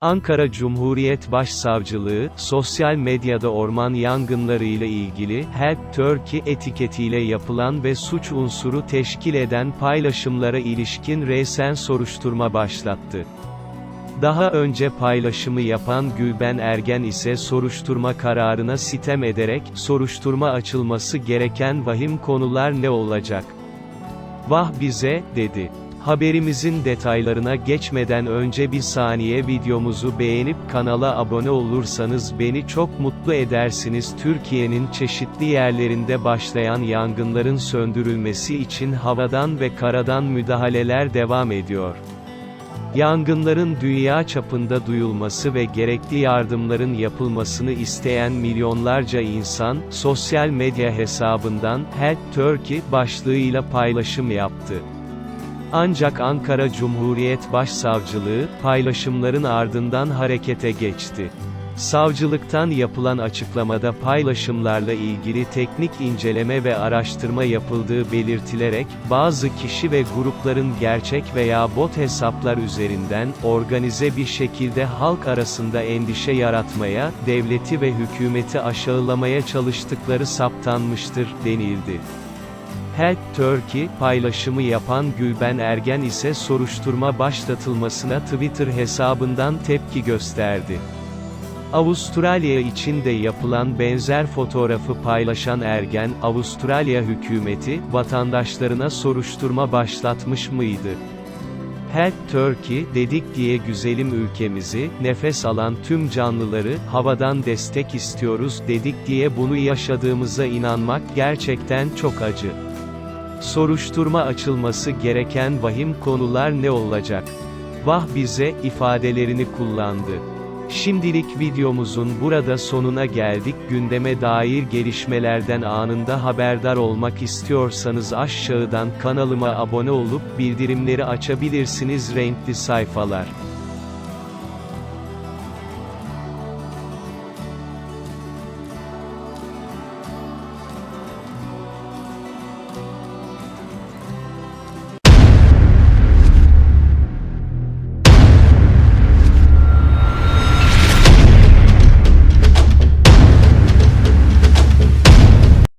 Ankara Cumhuriyet Başsavcılığı, sosyal medyada orman yangınları ile ilgili Help Turkey etiketiyle yapılan ve suç unsuru teşkil eden paylaşımlara ilişkin resen soruşturma başlattı. Daha önce paylaşımı yapan Gülben Ergen ise soruşturma kararına sitem ederek, soruşturma açılması gereken vahim konular ne olacak? Vah bize, dedi. Haberimizin detaylarına geçmeden önce bir saniye videomuzu beğenip kanala abone olursanız beni çok mutlu edersiniz. Türkiye'nin çeşitli yerlerinde başlayan yangınların söndürülmesi için havadan ve karadan müdahaleler devam ediyor. Yangınların dünya çapında duyulması ve gerekli yardımların yapılmasını isteyen milyonlarca insan, sosyal medya hesabından Help Turkey başlığıyla paylaşım yaptı. Ancak Ankara Cumhuriyet Başsavcılığı, paylaşımların ardından harekete geçti. Savcılıktan yapılan açıklamada paylaşımlarla ilgili teknik inceleme ve araştırma yapıldığı belirtilerek, bazı kişi ve grupların gerçek veya bot hesaplar üzerinden, organize bir şekilde halk arasında endişe yaratmaya, devleti ve hükümeti aşağılamaya çalıştıkları saptanmıştır, denildi. Help Turkey, paylaşımı yapan Gülben Ergen ise soruşturma başlatılmasına Twitter hesabından tepki gösterdi. Avustralya için de yapılan benzer fotoğrafı paylaşan Ergen, Avustralya hükümeti, vatandaşlarına soruşturma başlatmış mıydı? Help Turkey, dedik diye güzelim ülkemizi, nefes alan tüm canlıları, havadan destek istiyoruz dedik diye bunu yaşadığımıza inanmak gerçekten çok acı. Soruşturma açılması gereken vahim konular ne olacak? Vah bize, ifadelerini kullandı. Şimdilik videomuzun burada sonuna geldik. Gündeme dair gelişmelerden anında haberdar olmak istiyorsanız aşağıdan kanalıma abone olup bildirimleri açabilirsiniz renkli sayfalar.